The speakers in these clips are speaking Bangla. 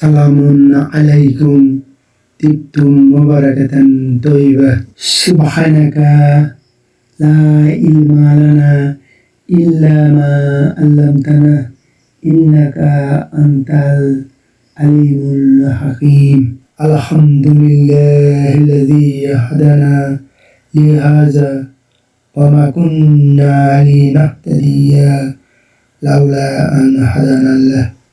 سلام عليكم. تبتم مباركة طيبة. سبحانك لا علم لنا إلا ما علمتنا. إنك أنت العليم الحكيم. الحمد لله الذي هدانا لهذا وما كنا لنهتدي لولا أن هدانا الله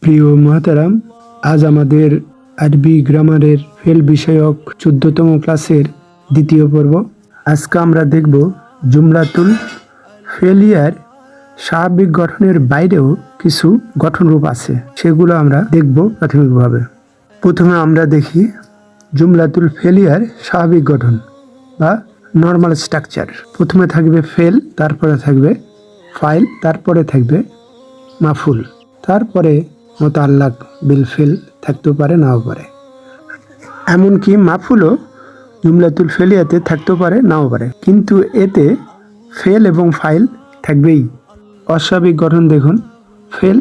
প্রিয় মহাতারাম, আজ আমাদের আরবি গ্রামারের ফেল বিষয়ক চোদ্দতম ক্লাসের দ্বিতীয় পর্ব। আজকে আমরা দেখব জুমলাতুল ফেলিয়ার স্বাভাবিক গঠনের বাইরেও কিছু গঠনরূপ আছে। সেগুলো আমরা দেখব প্রাথমিকভাবে। প্রথমে আমরা দেখি জুমলাতুল ফেলিয়ার স্বাভাবিক গঠন বা নর্মাল স্ট্রাকচার। প্রথমে থাকবে ফেল, তারপরে থাকবে ফাইল, তারপরে থাকবে মাফুল। তারপরে মোতাল্লাক বিল ফেল থাকতেও পারে, নাও পারে। এমনকি মাফুলও জুমলাতুল ফেলিয়াতে থাকতেও পারে, নাও পারে। কিন্তু এতে ফেল এবং ফাইল থাকবেই। অস্বাভাবিক গঠন দেখুন, ফেল,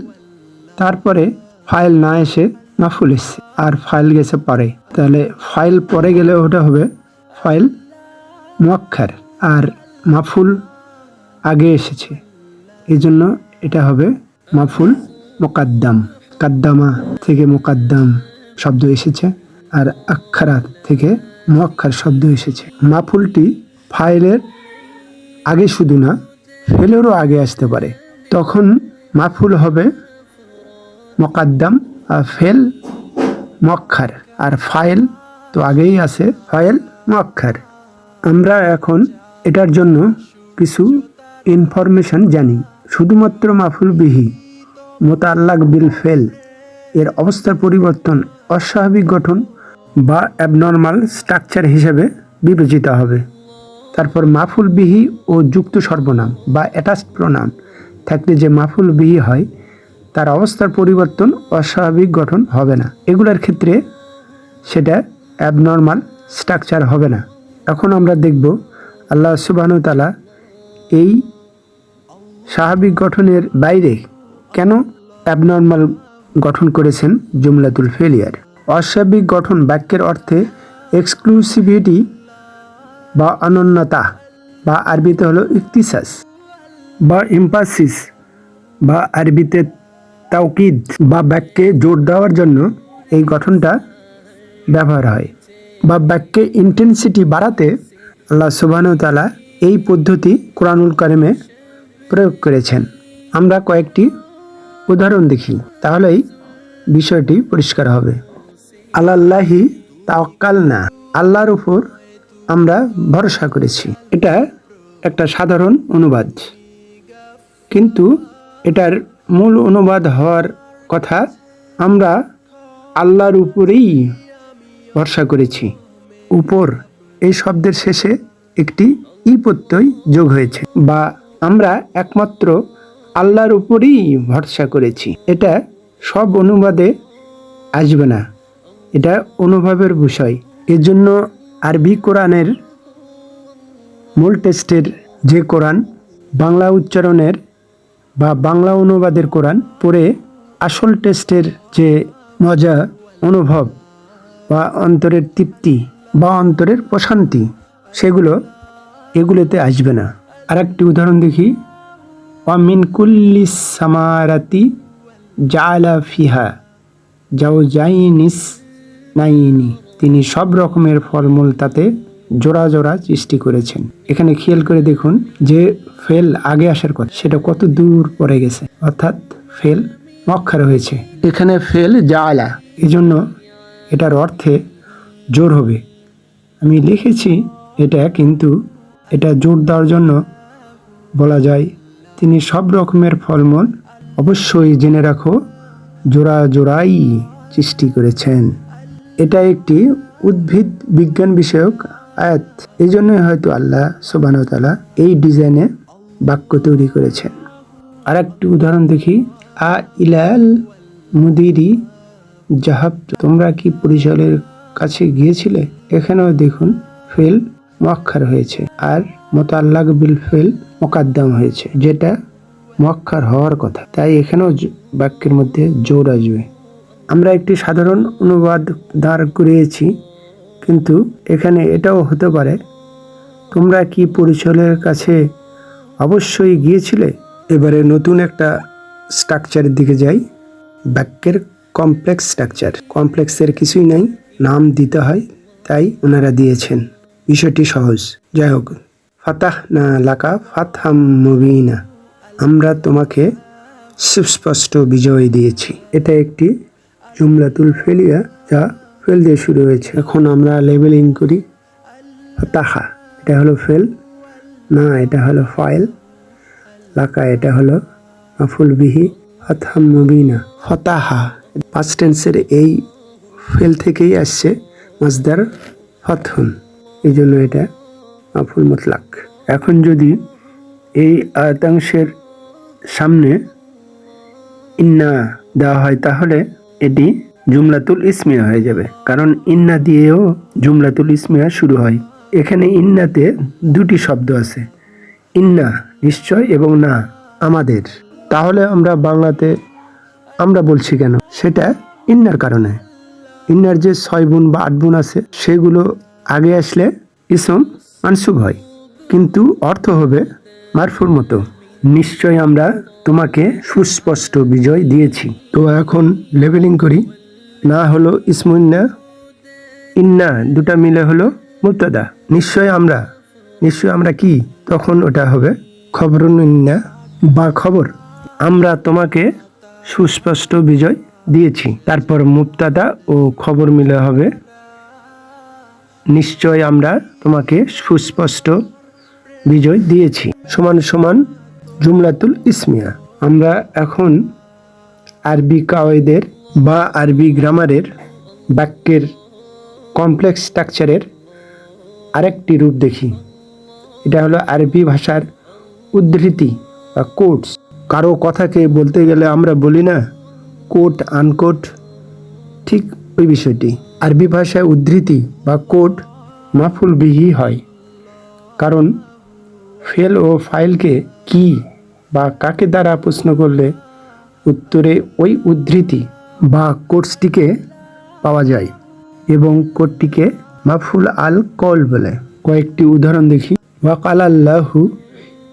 তারপরে ফাইল না এসে মাফুল এসছে, আর ফাইল গেছে পরে। তাহলে ফাইল পরে গেলে ওটা হবে ফাইল মোয়াক্ষার আর মাফুল আগে এসেছে। এই জন্য এটা হবে মাফুল, মোকাদ্দাম। কাদ্দামা থেকে মোকাদ্দাম শব্দ এসেছে আর আক্ষারা থেকে মোয়াক্ষার শব্দ এসেছে। মাফুলটি ফাইলের আগে শুধু না, ফেলেরও আগে আসতে পারে। তখন মাফুল হবে মোকাদ্দাম আর ফেল মক্ষার আর ফাইল তো আগেই আছে, ফাইল মক্ষার আমরা এখন এটার জন্য কিছু ইনফরমেশন জানি। শুধুমাত্র মাফুল বিহি, মোতাল্লাক বিল ফেল, এর অবস্থার পরিবর্তন অস্বাভাবিক গঠন বা অ্যাবনর্মাল স্ট্রাকচার হিসেবে বিবেচিত হবে। তারপর মাফুল বিহি ও যুক্ত সর্বনাম বা অ্যাটাচড প্রনাম থাকলে যে মাফুল বিহি হয়, তার অবস্থার পরিবর্তন অস্বাভাবিক গঠন হবে না। এগুলোর ক্ষেত্রে সেটা অ্যাবনর্মাল স্ট্রাকচার হবে না। এখন আমরা দেখব আল্লাহ সুবাহতালা এই স্বাভাবিক গঠনের বাইরে কেন অ্যাবনর্মাল গঠন করেছেন জুমলাতুল ফেলিয়ার? অস্বাভাবিক গঠন বাক্যের অর্থে এক্সক্লুসিভিটি বা অনন্যতা বা আরবিতে হলো ইকতিসাস বা ইম্পাসিস বা আরবিতে তাওকিদ বা বাক্যে জোর দেওয়ার জন্য এই গঠনটা ব্যবহার হয় বা বাক্যে ইন্টেন্সিটি বাড়াতে আল্লাহ সুবাহতালা এই পদ্ধতি কোরআনুল কারিমে প্রয়োগ করেছেন। আমরা কয়েকটি উদাহরণ দেখি, তাহলেই বিষয়টি পরিষ্কার হবে। আল্লাহি তাওকাল না আল্লাহর উপর আমরা ভরসা করেছি। এটা একটা সাধারণ অনুবাদ। কিন্তু এটার মূল অনুবাদ হওয়ার কথা আমরা আল্লাহর উপরেই ভরসা করেছি। উপর এই শব্দের শেষে একটি ই প্রত্যয় যোগ হয়েছে, বা আমরা একমাত্র আল্লাহর উপরেই ভরসা করেছি। এটা সব অনুবাদে আসবে না। এটা অনুভবের বিষয়। এজন্য আরবি কোরআনের মূল টেস্টের যে কোরআন, বাংলা উচ্চারণের বা বাংলা অনুবাদের কোরআন পড়ে আসল টেস্টের যে মজা, অনুভব বা অন্তরের তৃপ্তি বা অন্তরের প্রশান্তি, সেগুলো এগুলোতে আসবে না। আর একটি উদাহরণ দেখি। অমিন কুল্লি সামারাতি জালা ফিহা যাও যাইনিস নাইনি। তিনি সব রকমের ফলমূল তাতে জোড়া জোড়া সৃষ্টি করেছেন। এখানে খেয়াল করে দেখুন যে ফেল আগে আসার কথা সেটা কত দূর পড়ে গেছে অর্থাৎ ফেল মক্ষার হয়েছে। এখানে ফেল জালা এই জন্য এটার অর্থে জোর হবে। আমি লিখেছি এটা কিন্তু এটা জোর দেওয়ার জন্য বলা যায়, তিনি সব রকমের ফলমূল অবশ্যই জেনে রাখো, জোড়া জোড়াই সৃষ্টি করেছেন। এটা একটি উদ্ভিদ বিজ্ঞান বিষয়ক আয়াত। এই জন্যই হয়তো আল্লাহ সুবাহতালা এই ডিজাইনে বাক্য তৈরি করেছেন। আর একটি উদাহরণ দেখি। আ ইলাল মুদিরি জাহাব, তোমরা কি পরিচালের কাছে গিয়েছিলে? এখানেও দেখুন, ফেল মোয়াক্ষার হয়েছে। আর মোতাল্লাক বিল ফেল মোকাদ্দাম হয়েছে, যেটা মক্কার হওয়ার কথা। তাই এখানেও বাক্যের মধ্যে জোর আসবে। আমরা একটি সাধারণ অনুবাদ দাঁড় করিয়েছি, কিন্তু এখানে এটাও হতে পারে। তোমরা কি পরিচালের কাছে অবশ্যই গিয়েছিলে? এবারে নতুন একটা স্ট্রাকচারের দিকে যাই। বাক্যের কমপ্লেক্স স্ট্রাকচার। কমপ্লেক্সের কিছুই নাই, নাম দিতে হয়, তাই ওনারা দিয়েছেন। বিষয়টি সহজ। যাই হোক ফাতাহ না লাকা ফাতহাম মুবিনা। আমরা তোমাকে সুস্পষ্ট বিজয় দিয়েছি। এটা একটি জুমলাতুল ফেলিয়া যা ফেল দিয়ে শুরু হয়েছে। এখন আমরা লেবেলিং করি ফাতাহা। এটা হলো ফেল। না, এটা হলো ফাইল। লাকা, এটা হলো মাফুল বিহি। ফাতহাম মুবিনা। ফতাহা। পাঁচ টেন্সের এই ফেল থেকেই আসছে মাজদার ফতহুন। এই জন্য এটা মাফুল মতলাক। এখন যদি এই আয়তাংশের সামনে ইন্না দেওয়া হয়, তাহলে এটি জুমলাতুল ইসমিয়া হয়ে যাবে। কারণ ইন্না দিয়েও জুমলাতুল ইসমিয়া শুরু হয়। এখানে ইন্নাতে দুটি শব্দ আছে। ইন্না নিশ্চয় এবং না, আমাদের। তাহলে আমরা বাংলাতে আমরা বলছি কেন? সেটা ইন্নার কারণে। ইন্নার যে ছয় গুণ বা আট গুণ আছে, সেগুলো আগে আসলে ইসম মানসুব হয়। কিন্তু অর্থ হবে মারফুর মতো। নিশ্চয় আমরা তোমাকে সুস্পষ্ট বিজয় দিয়েছি। তো এখন লেভেলিং করি। না হলো ইসমুন্না ইন্না দুটা মিলে হলো মুক্তদা নিশ্চয় আমরা নিশ্চয় আমরা কি? তখন ওটা হবে খবর ইন্না বা খবর। আমরা তোমাকে সুস্পষ্ট বিজয় দিয়েছি। তারপর মুক্তাদা ও খবর মিলে হবে নিশ্চয় আমরা তোমাকে সুস্পষ্ট বিজয় দিয়েছি। সমান সমান জুমলাতুল ইসমিয়া। আমরা এখন আরবি কাওয়েদের বা আরবি গ্রামারের বাক্যের কমপ্লেক্স স্ট্রাকচারের আরেকটি রূপ দেখি। এটা হলো আরবি ভাষার উদ্ধৃতি বা কোটস কারও কথাকে বলতে গেলে আমরা বলি না কোট আনকোট ঠিক ওই বিষয়টি। আরবি ভাষায় উদ্ধৃতি বা কোট মাফুল বিহি হয়। কারণ ফেল ও ফাইলকে কি বা কাকে দ্বারা প্রশ্ন করলে উত্তরে ওই উদ্ধৃতি বা কোর্সটিকে পাওয়া যায় এবং কোটটিকে মাফুল আল কল বলে। কয়েকটি উদাহরণ দেখি। ওয়াকাল আল্লাহু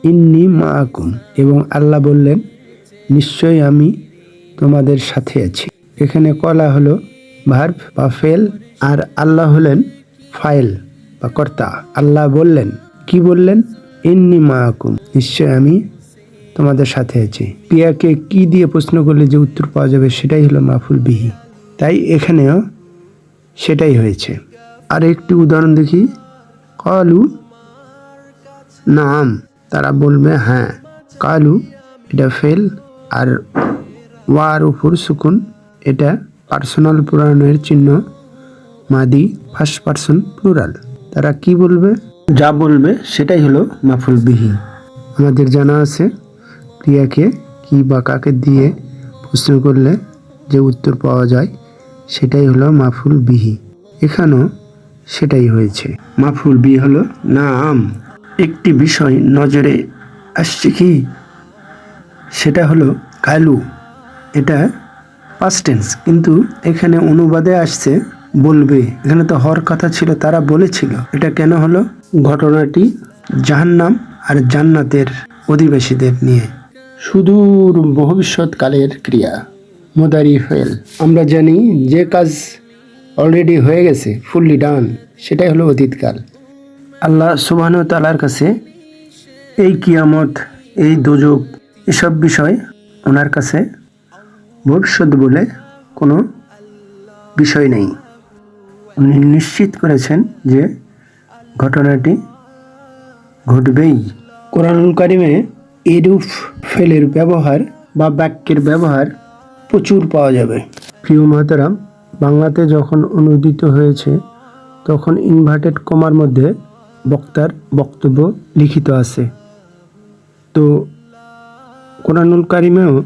ইন্নি মাকুম এবং আল্লাহ বললেন, নিশ্চয়ই আমি তোমাদের সাথে আছি। এখানে কলা হলো ভার্ব বা ফেল আর আল্লাহ হলেন ফাইল বা কর্তা। আল্লাহ বললেন, কি বললেন? ইন্নি মাকুম নিশ্চয় আমি তোমাদের সাথে আছি। পিয়াকে কি দিয়ে প্রশ্ন করলে যে উত্তর পাওয়া যাবে সেটাই হলো মাফুল বিহি। তাই এখানেও সেটাই হয়েছে। আর একটি উদাহরণ দেখি। কালু? নাম। তারা বলবে হ্যাঁ। কালু? এটা ফেল। আর ওয়ার উপর সুকুন? এটা পার্সোনাল পুরাণের চিহ্ন মাদি ফার্স্ট পার্সন প্লুরাল। তারা কি বলবে? যা বলবে সেটাই হলো মাফুল বিহি আমাদের জানা আছে ক্রিয়াকে কি বা কাকে দিয়ে প্রশ্ন করলে যে উত্তর পাওয়া যায় সেটাই হলো মাফুল বিহি এখানেও সেটাই হয়েছে। মাফুল বি হলো নাম একটি বিষয় নজরে আসছে কি? সেটা হলো কালু। এটা পাস্ট টেন্স কিন্তু এখানে অনুবাদে আসছে বলবে। এখানে তো হওয়ার কথা ছিল তারা বলেছিল। এটা কেন হলো? ঘটনাটি জাহান্নাম আর জান্নাতের অধিবাসীদের নিয়ে। সুদূর ভবিষ্যৎকালের ক্রিয়া। মোদারি ফেল আমরা জানি যে কাজ অলরেডি হয়ে গেছে ফুললি ডান সেটাই হলো অতীতকাল। আল্লাহ সুবাহ তালার কাছে এই কিয়ামত এই দোজক এসব বিষয় ওনার কাছে ভবিষ্যৎ বলে কোনো বিষয় নেই। উনি নিশ্চিত করেছেন যে ঘটনাটি ঘটবেই। কোরআনুল কারিমে এরূপ ফেলের ব্যবহার বা বাক্যের ব্যবহার প্রচুর পাওয়া যাবে। প্রিয় মহাতারাম, বাংলাতে যখন অনুদিত হয়েছে, তখন ইনভার্টেড কমার মধ্যে বক্তার বক্তব্য লিখিত আছে। তো কোরআনুল কারিমেও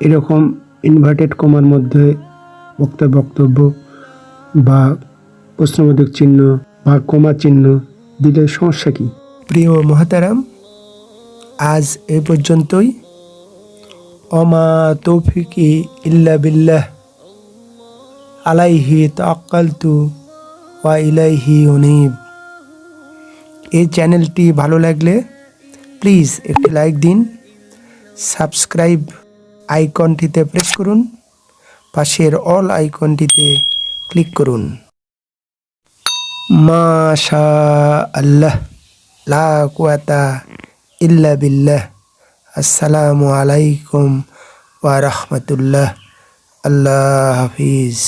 এরকম ইনভার্টেড কমার মধ্যে বক্তার বক্তব্য বা প্রশ্নবোধক চিহ্ন বা কমা চিহ্ন দিলে সমস্যা কী? প্রিয় মহাতারাম, আজ এ পর্যন্তই। অমা তৌফিকি ইল্লা বিল্লাহ। আলাইহি তাক্কালতু ওয়া ইলাইহি উনিব। এই চ্যানেলটি ভালো লাগলে প্লিজ একটি লাইক দিন, সাবস্ক্রাইব আইকনটিতে প্রেস করুন। পাশের অল আইকনটিতে ক্লিক করুন। মাশা আল্লাহ লা কুয়াতা ইল্লা বিল্লাহ। আসসালামু আলাইকুম ওয়া রাহমাতুল্লাহ। আল্লাহ হাফিজ।